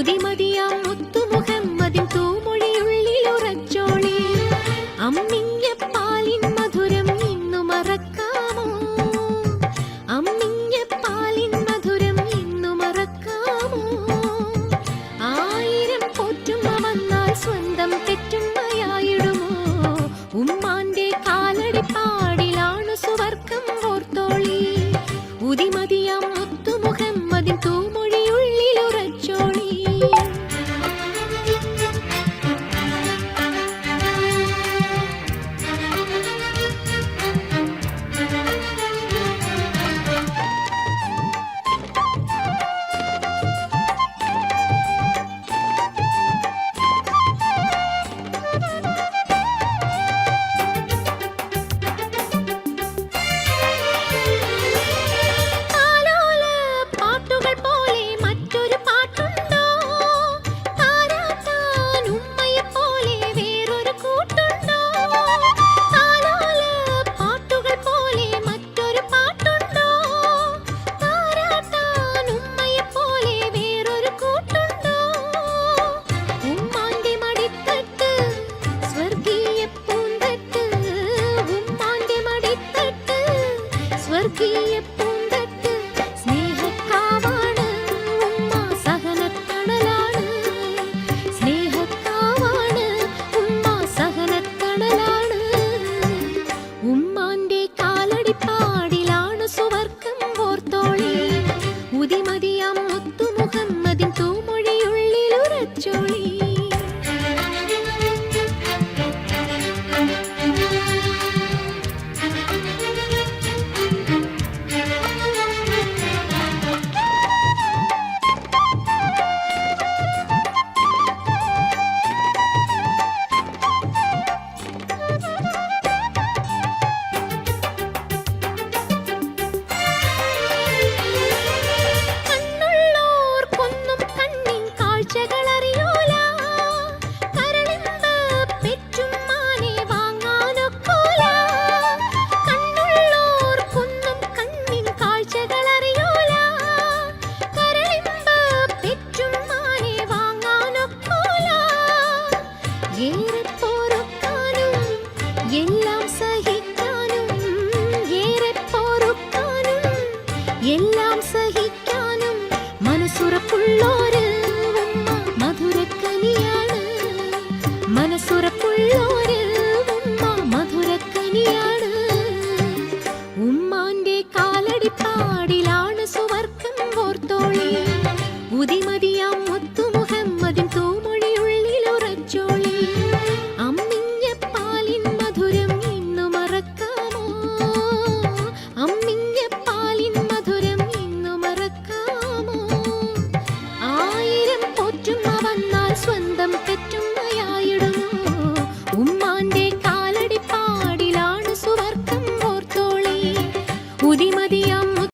പുതിമതിയാം മുത്തുമുഹമ്മദിൻ തൂമൊഴിയുള്ളിലുറച്ചോളി. അമ്മിഞ്ഞപ്പാലിൻ ഉമ്മാന്റെ കാലടിപ്പാടിലാണു സുവർഗ കാലടിപ്പാടിലാണ് സുവർക്കം ഓർത്തോളി. ഉതിമതിയം മുത്തു സഹിക്കാനും മനസ്സുറപ്പുള്ളോര് മധുരക്കനിയാണ്. മനസ്സുറപ്പുള്ളോര്